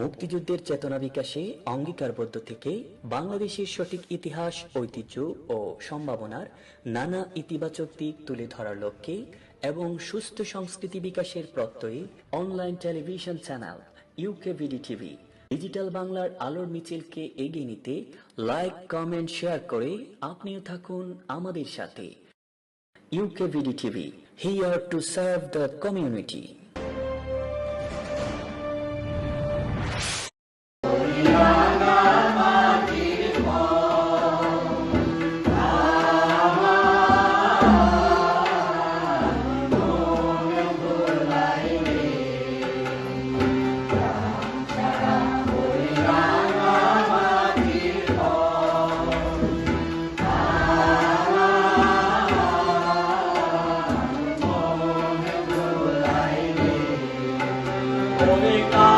মুক্তিযুদ্ধের চেতনা বিকাশে অঙ্গীকারবদ্ধ থেকে বাংলাদেশের সঠিক ইতিহাস, ঐতিহ্য ও সম্ভাবনার নানা ইতিবাচক দিক তুলে ধরার লক্ষ্যে এবং সুস্থ সংস্কৃতি বিকাশের প্রত্যয়ে online television channel UK VD TV, digital বাংলার আলোর মিছিলকে এগিয়ে নিতে লাইক, কমেন্ট, শেয়ার করে আপনিও থাকুন আমাদের সাথে। UK VD TV here to serve the community Veronica.